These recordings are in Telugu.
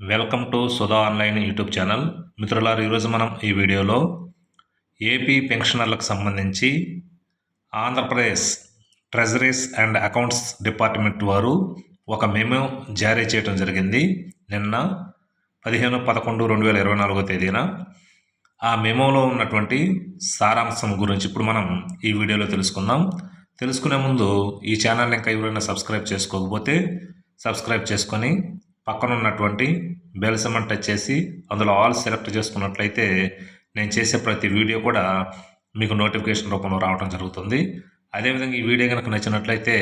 Welcome to Sudha online YouTube channel. మిత్రులారు ఈరోజు మనం ఈ వీడియోలో ఏపీ పెన్షనర్లకు సంబంధించి Andhra Pradesh treasuries and accounts department వారు ఒక మెమో జారీ చేయడం జరిగింది. నిన్న పదిహేను పదకొండు రెండు వేల ఇరవై నాలుగో తేదీన ఆ మెమోలో ఉన్నటువంటి సారాంశం గురించి ఇప్పుడు మనం ఈ వీడియోలో తెలుసుకుందాం. తెలుసుకునే ముందు ఈ ఛానల్ని ఇంకా ఎవరైనా సబ్స్క్రైబ్ చేసుకోకపోతే సబ్స్క్రైబ్ చేసుకొని పక్కన ఉన్నటువంటి బెల్ సిమెంట్ టచ్ చేసి అందులో ఆల్ సెలెక్ట్ చేసుకున్నట్లయితే నేను చేసే ప్రతి వీడియో కూడా మీకు నోటిఫికేషన్ రూపంలో రావడం జరుగుతుంది. అదేవిధంగా ఈ వీడియో కనుక నచ్చినట్లయితే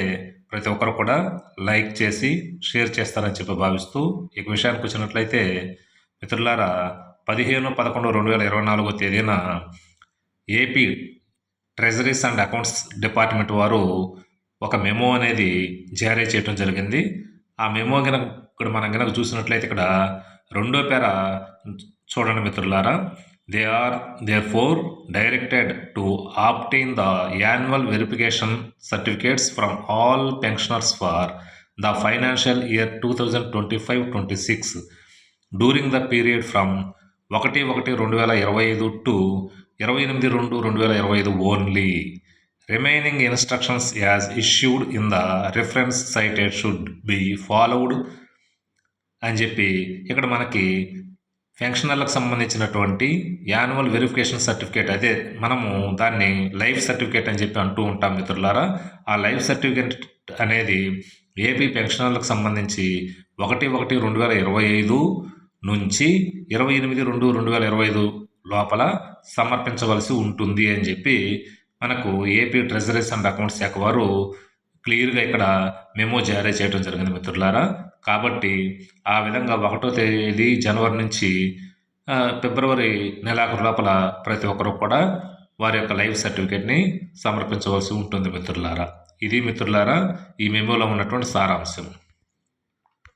ప్రతి ఒక్కరు కూడా లైక్ చేసి షేర్ చేస్తారని చెప్పి భావిస్తూ ఈ విషయానికి వచ్చినట్లయితే మిత్రులారా పదిహేను పదకొండు రెండు వేల ఇరవై నాలుగో తేదీన AP treasuries and accounts department వారు ఒక మెమో అనేది జారీ చేయడం జరిగింది. ఆ మెమో కనుక ఇక్కడ మనం కనుక చూసినట్లయితే ఇక్కడ రెండో పేర చూడండి మిత్రులారా they are therefore directed to obtain the annual verification certificates from all pensioners for the financial year two thousand twenty five twenty six during the period from ఒకటి ఒకటి రెండు వేల ఇరవై ఐదు టు ఇరవై ఎనిమిది రెండు రెండు వేల ఇరవై ఐదు only remaining instructions as issued in the reference cited should be followed అని చెప్పి ఇక్కడ మనకి పెన్షనర్లకు సంబంధించినటువంటి యాన్యువల్ వెరిఫికేషన్ సర్టిఫికేట్ అదే మనము దాన్ని లైఫ్ సర్టిఫికేట్ అని చెప్పి అంటూ ఉంటాం మిత్రులారా. ఆ లైఫ్ సర్టిఫికేట్ అనేది ఏపీ పెన్షనర్లకు సంబంధించి ఒకటి ఒకటి రెండు వేల ఇరవై ఐదు నుంచి ఇరవై ఎనిమిది రెండు రెండు వేల ఇరవై ఐదు లోపల సమర్పించవలసి ఉంటుంది అని చెప్పి మనకు ఏపీ ట్రెజరీస్ అండ్ అకౌంట్స్ శాఖ వారు క్లియర్గా ఇక్కడ మెమో జారీ చేయడం జరిగింది మిత్రులారా. కాబట్టి ఆ విధంగా ఒకటో తేదీ జనవరి నుంచి ఫిబ్రవరి నెలాఖరు లోపల ప్రతి ఒక్కరూ కూడా వారి యొక్క లైఫ్ సర్టిఫికేట్ని సమర్పించవలసి ఉంటుంది మిత్రులారా. ఇది మిత్రులారా ఈ మెమోలో ఉన్నటువంటి సారాంశం.